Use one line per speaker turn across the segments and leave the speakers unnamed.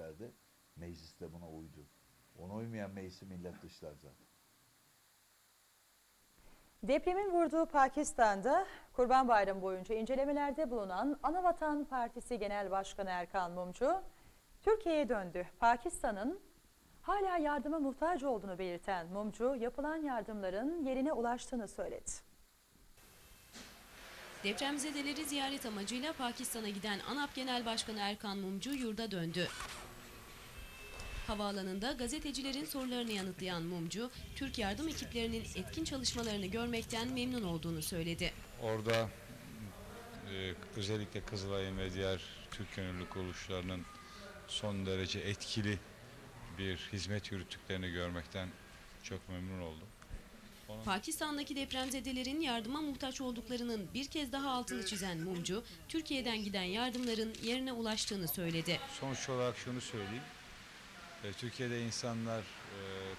gösterdi. Meclis de buna uydu. Ona uymayan meclisi millet dışlar zaten.
Depremin vurduğu Pakistan'da Kurban Bayramı boyunca incelemelerde bulunan Anavatan Partisi Genel Başkanı Erkan Mumcu, Türkiye'ye döndü. Pakistan'ın hala yardıma muhtaç olduğunu belirten Mumcu, yapılan yardımların yerine ulaştığını söyledi.
Depremzedeleri ziyaret amacıyla Pakistan'a giden ANAP Genel Başkanı Erkan Mumcu yurda döndü. Havaalanında gazetecilerin sorularını yanıtlayan Mumcu, Türk yardım ekiplerinin etkin çalışmalarını görmekten memnun olduğunu söyledi.
Orada e, özellikle Kızılay'ın ve diğer Türk gönüllü kuruluşlarının son derece etkili bir hizmet yürüttüklerini görmekten çok memnun oldum.
Pakistan'daki depremzedelerin yardıma muhtaç olduklarının bir kez daha altını çizen Mumcu, Türkiye'den giden yardımların yerine ulaştığını söyledi.
Sonuç olarak şunu söyleyeyim. E, Türkiye'de insanlar e,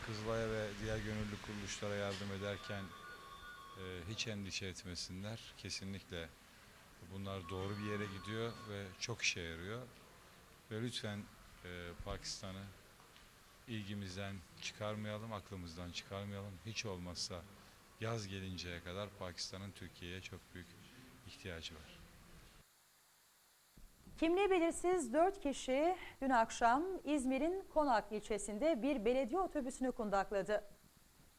Kızılay'a ve diğer gönüllü kuruluşlara yardım ederken e, hiç endişe etmesinler. Kesinlikle bunlar doğru bir yere gidiyor ve çok işe yarıyor. Ve lütfen e, Pakistan'ı ilgimizden çıkarmayalım, aklımızdan çıkarmayalım. Hiç olmazsa yaz gelinceye kadar Pakistan'ın Türkiye'ye çok büyük ihtiyacı var.
Kimliği belirsiz 4 kişi dün akşam İzmir'in Konak ilçesinde bir belediye otobüsünü kundakladı.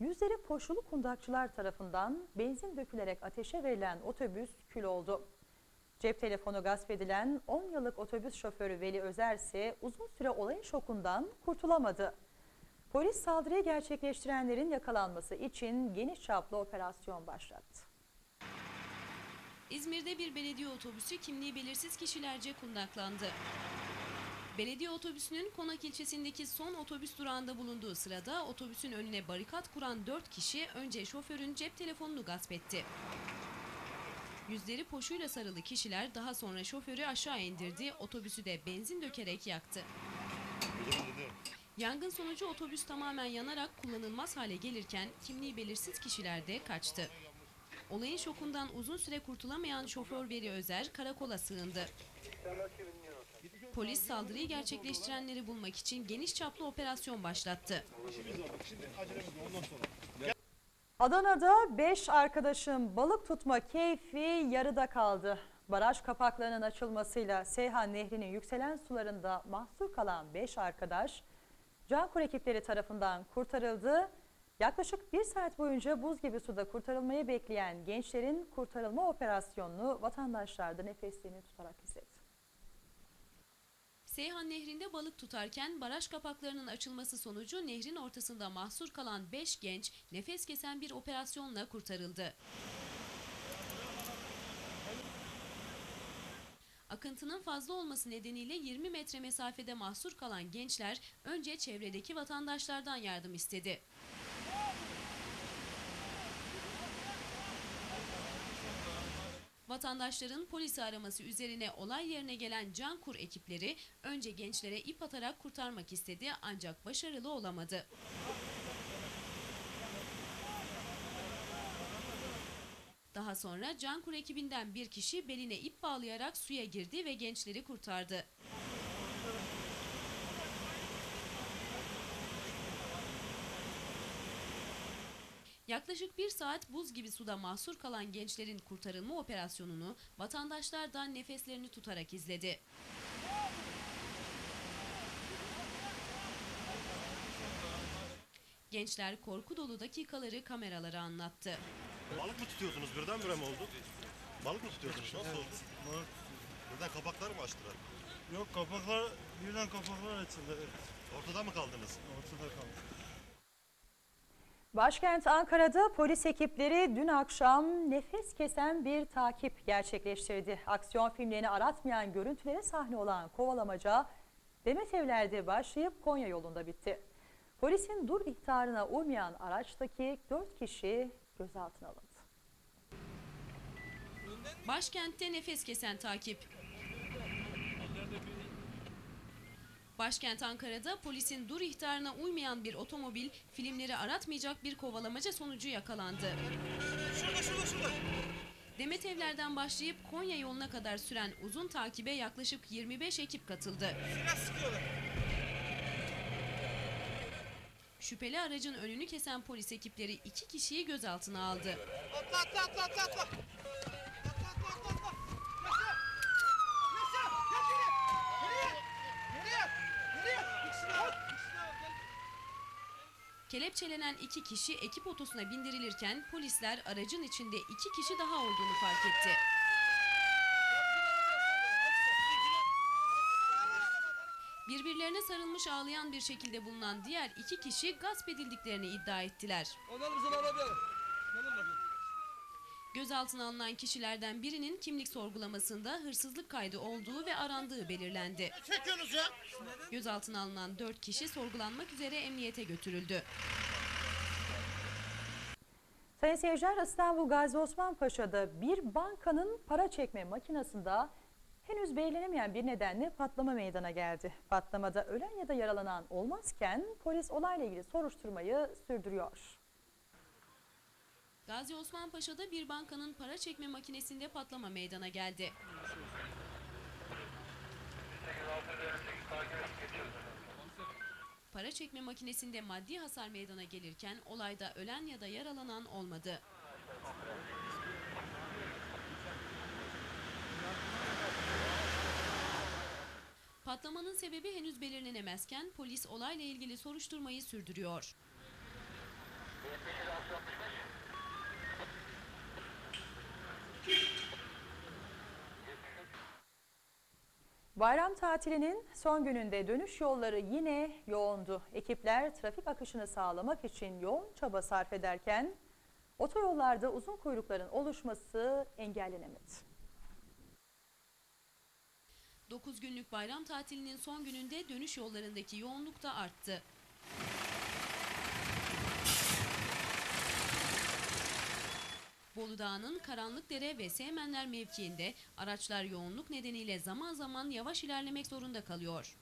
Yüzleri poşulu kundakçılar tarafından benzin dökülerek ateşe verilen otobüs kül oldu. Cep telefonu gasp edilen 10 yıllık otobüs şoförü Veli Özer ise uzun süre olayın şokundan kurtulamadı. Polis saldırıyı gerçekleştirenlerin yakalanması için geniş çaplı operasyon başlattı.
İzmir'de bir belediye otobüsü kimliği belirsiz kişilerce kundaklandı. Belediye otobüsünün Konak ilçesindeki son otobüs durağında bulunduğu sırada otobüsün önüne barikat kuran 4 kişi önce şoförün cep telefonunu gasp etti. Yüzleri poşuyla sarılı kişiler daha sonra şoförü aşağı indirdi, otobüsü de benzin dökerek yaktı. Yangın sonucu otobüs tamamen yanarak kullanılmaz hale gelirken kimliği belirsiz kişiler de kaçtı. Olayın şokundan uzun süre kurtulamayan şoför Veri Özer karakola sığındı. Polis saldırıyı gerçekleştirenleri bulmak için geniş çaplı operasyon başlattı.
Adana'da 5 arkadaşın balık tutma keyfi yarıda kaldı. Baraj kapaklarının açılmasıyla Seyhan Nehri'nin yükselen sularında mahsur kalan 5 arkadaş Cankur ekipleri tarafından kurtarıldı. Yaklaşık bir saat boyunca buz gibi suda kurtarılmayı bekleyen gençlerin kurtarılma operasyonunu vatandaşlar da nefeslerini tutarak izledi.
Seyhan Nehri'nde balık tutarken baraj kapaklarının açılması sonucu nehrin ortasında mahsur kalan 5 genç nefes kesen bir operasyonla kurtarıldı. Akıntının fazla olması nedeniyle 20 metre mesafede mahsur kalan gençler önce çevredeki vatandaşlardan yardım istedi. Vatandaşların polisi araması üzerine olay yerine gelen Cankur ekipleri önce gençlere ip atarak kurtarmak istedi ancak başarılı olamadı. Daha sonra Cankur ekibinden bir kişi beline ip bağlayarak suya girdi ve gençleri kurtardı. Yaklaşık bir saat buz gibi suda mahsur kalan gençlerin kurtarılma operasyonunu vatandaşlardan nefeslerini tutarak izledi. Gençler korku dolu dakikaları kameralara anlattı.
Balık mı tutuyorsunuz? Birdenbire mi oldu? Balık mı tutuyorsunuz? Nasıl oldu?
Balık.
Birden kapaklar mı açtılar?
Yok kapaklar birden kapaklar açıldı.
Ortada mı kaldınız?
ortada kaldı.
Başkent Ankara'da polis ekipleri dün akşam nefes kesen bir takip gerçekleştirdi. Aksiyon filmlerini aratmayan görüntülere sahne olan kovalamaca Demet Evler'de başlayıp Konya yolunda bitti. Polisin dur ihtarına uymayan araçtaki 4 kişi gözaltına alındı.
Başkentte nefes kesen takip. Başkent Ankara'da polisin dur ihtarına uymayan bir otomobil filmleri aratmayacak bir kovalamaca sonucu yakalandı. Demetevler'den başlayıp Konya yoluna kadar süren uzun takibe yaklaşık 25 ekip katıldı. Şüpheli aracın önünü kesen polis ekipleri iki kişiyi gözaltına aldı.
Atla atla atla. Atla atla
Kelepçelenen iki kişi ekip otosuna bindirilirken polisler aracın içinde iki kişi daha olduğunu fark etti. Birbirlerine sarılmış ağlayan bir şekilde bulunan diğer iki kişi gasp edildiklerini iddia ettiler.
Onları bize alabilirim.
Gözaltına alınan kişilerden birinin kimlik sorgulamasında hırsızlık kaydı olduğu ve arandığı belirlendi.
Çekiyorsunuz ya.
Gözaltına alınan 4 kişi sorgulanmak üzere emniyete götürüldü.
Sayın seyirciler İstanbul Gazi Osman Paşa'da bir bankanın para çekme makinesinde henüz belirlenemeyen bir nedenle patlama meydana geldi. Patlamada ölen ya da yaralanan olmazken polis olayla ilgili soruşturmayı sürdürüyor.
Gazi Osman Paşa'da bir bankanın para çekme makinesinde patlama meydana geldi. Para çekme makinesinde maddi hasar meydana gelirken olayda ölen ya da yaralanan olmadı. Patlamanın sebebi henüz belirlenemezken polis olayla ilgili soruşturmayı sürdürüyor.
Bayram tatilinin son gününde dönüş yolları yine yoğundu. Ekipler trafik akışını sağlamak için yoğun çaba sarf ederken otoyollarda uzun kuyrukların oluşması engellenemedi.
9 günlük bayram tatilinin son gününde dönüş yollarındaki yoğunluk da arttı. Bolu Dağı'nın Karanlıkdere ve Seymenler mevkiinde araçlar yoğunluk nedeniyle zaman zaman yavaş ilerlemek zorunda kalıyor.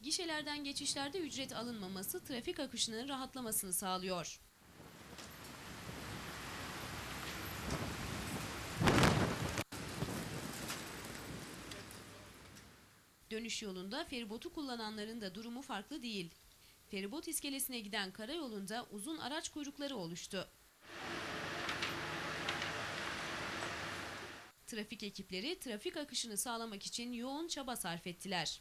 Gişelerden geçişlerde ücret alınmaması trafik akışının rahatlamasını sağlıyor. Dönüş yolunda feribotu kullananların da durumu farklı değil. Feribot iskelesine giden karayolunda uzun araç kuyrukları oluştu. Trafik ekipleri trafik akışını sağlamak için yoğun çaba sarf ettiler.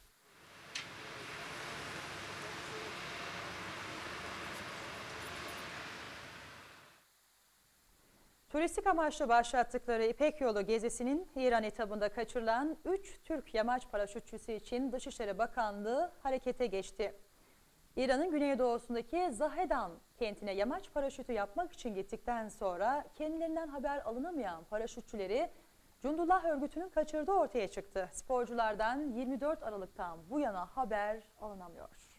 Turistik amaçlı başlattıkları İpek Yolu gezisinin İran etabında kaçırılan 3 Türk yamaç paraşütçüsü için Dışişleri Bakanlığı harekete geçti. İran'ın güneydoğusundaki Zahedan kentine yamaç paraşütü yapmak için gittikten sonra kendilerinden haber alınamayan paraşütçüleri Cundullah örgütünün kaçırdığı ortaya çıktı. Sporculardan 24 Aralık'tan bu yana haber alınamıyor.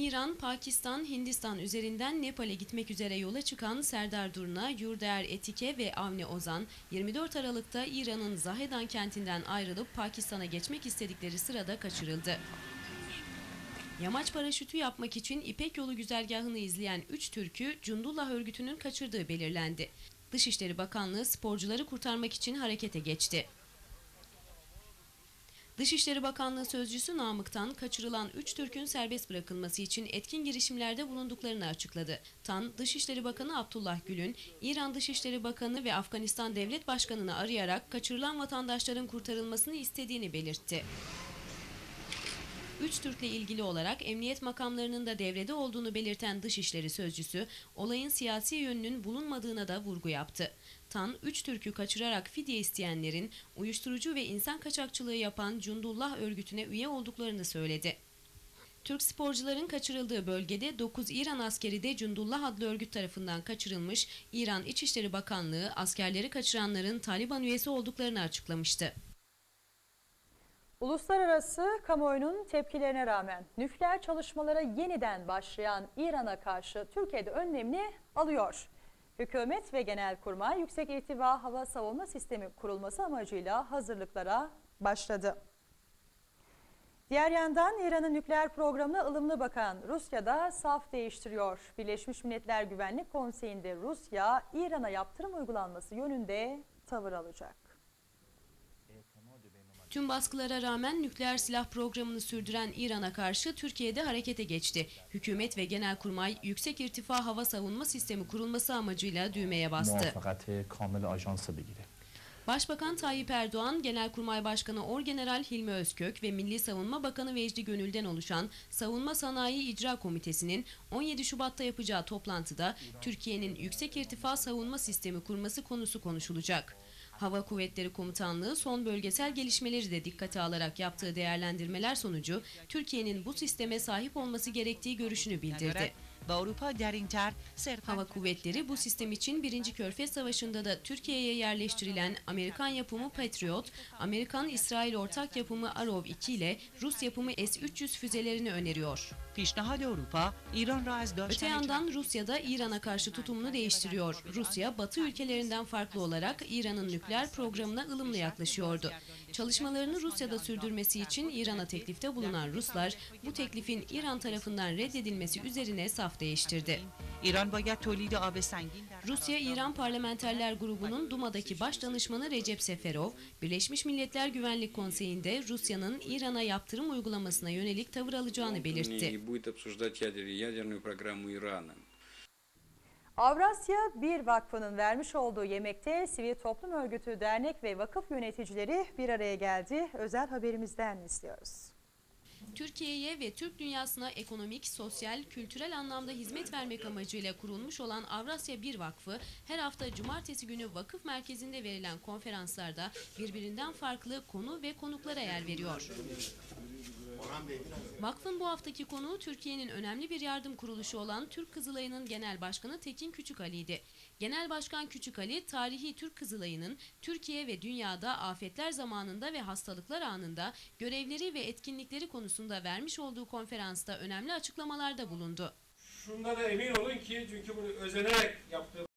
İran, Pakistan, Hindistan üzerinden Nepal'e gitmek üzere yola çıkan Serdar Durna, Yurdaer Etike ve Avni Ozan 24 Aralık'ta İran'ın Zahedan kentinden ayrılıp Pakistan'a geçmek istedikleri sırada kaçırıldı. Yamaç paraşütü yapmak için İpek Yolu güzergahını izleyen 3 Türk'ü Cundullah örgütünün kaçırdığı belirlendi. Dışişleri Bakanlığı sporcuları kurtarmak için harekete geçti. Dışişleri Bakanlığı Sözcüsü Namık'tan kaçırılan 3 Türk'ün serbest bırakılması için etkin girişimlerde bulunduklarını açıkladı. Tan, Dışişleri Bakanı Abdullah Gül'ün, İran Dışişleri Bakanı ve Afganistan Devlet Başkanı'nı arayarak kaçırılan vatandaşların kurtarılmasını istediğini belirtti. Üç Türk'le ilgili olarak emniyet makamlarının da devrede olduğunu belirten Dışişleri Sözcüsü, olayın siyasi yönünün bulunmadığına da vurgu yaptı. Tan, üç Türk'ü kaçırarak fidye isteyenlerin uyuşturucu ve insan kaçakçılığı yapan Cundullah örgütüne üye olduklarını söyledi. Türk sporcuların kaçırıldığı bölgede 9 İran askeri de Cundullah adlı örgüt tarafından kaçırılmış, İran İçişleri Bakanlığı askerleri kaçıranların Taliban üyesi olduklarını açıklamıştı.
Uluslararası kamuoyunun tepkilerine rağmen nükleer çalışmalara yeniden başlayan İran'a karşı Türkiye'de önlemini alıyor. Hükümet ve Genelkurmay Yüksek İrtifa Hava Savunma Sistemi kurulması amacıyla hazırlıklara başladı. Diğer yandan İran'ın nükleer programına ılımlı bakan Rusya da saf değiştiriyor. Birleşmiş Milletler Güvenlik Konseyi'nde Rusya, İran'a yaptırım uygulanması yönünde tavır alacak.
Tüm baskılara rağmen nükleer silah programını sürdüren İran'a karşı Türkiye'de harekete geçti. Hükümet ve Genelkurmay yüksek irtifa hava savunma sistemi kurulması amacıyla düğmeye bastı. Başbakan Tayyip Erdoğan, Genelkurmay Başkanı Orgeneral Hilmi Özkök ve Milli Savunma Bakanı Vecdi Gönül'den oluşan Savunma Sanayi İcra Komitesi'nin 17 Şubat'ta yapacağı toplantıda Türkiye'nin yüksek irtifa savunma sistemi kurması konusu konuşulacak. Hava Kuvvetleri Komutanlığı son bölgesel gelişmeleri de dikkate alarak yaptığı değerlendirmeler sonucu Türkiye'nin bu sisteme sahip olması gerektiği görüşünü bildirdi. Hava kuvvetleri bu sistem için 1. Körfez Savaşı'nda da Türkiye'ye yerleştirilen Amerikan yapımı Patriot, Amerikan-İsrail ortak yapımı Arov 2 ile Rus yapımı S-300 füzelerini öneriyor.
Peşnihad Avrupa, İran Raiz
Öte yandan Rusya da İran'a karşı tutumunu değiştiriyor. Rusya, Batı ülkelerinden farklı olarak İran'ın nükleer programına ılımlı yaklaşıyordu. Çalışmalarını Rusya'da sürdürmesi için İran'a teklifte bulunan Ruslar, bu teklifin İran tarafından reddedilmesi üzerine saf değiştirdi.
İran Rusya,
İran Parlamenterler Grubu'nun Duma'daki baş danışmanı Recep Seferov, Birleşmiş Milletler Güvenlik Konseyi'nde Rusya'nın İran'a yaptırım uygulamasına yönelik tavır alacağını belirtti
и будет обсуждать ядер- ядерную программу Ирана.
Avrasya Bir Vakfı'nın vermiş olduğu yemekte sivil toplum örgütü, dernek ve vakıf yöneticileri bir araya geldi. Özel haberimizden izliyoruz.
Türkiye'ye ve Türk dünyasına ekonomik, sosyal, kültürel anlamda hizmet vermek amacıyla kurulmuş olan Avrasya Bir Vakfı, her hafta cumartesi günü vakıf merkezinde verilen konferanslarda birbirinden farklı konu ve konuklara yer veriyor. Vakfın bu haftaki konuğu Türkiye'nin önemli bir yardım kuruluşu olan Türk Kızılayı'nın Genel Başkanı Tekin Küçükali'ydi. Genel Başkan Küçükali, tarihi Türk Kızılayı'nın Türkiye ve dünyada afetler zamanında ve hastalıklar anında görevleri ve etkinlikleri konusunda vermiş olduğu konferansta önemli açıklamalarda bulundu.
Şundan emin olun ki çünkü bunu özenerek yaptığım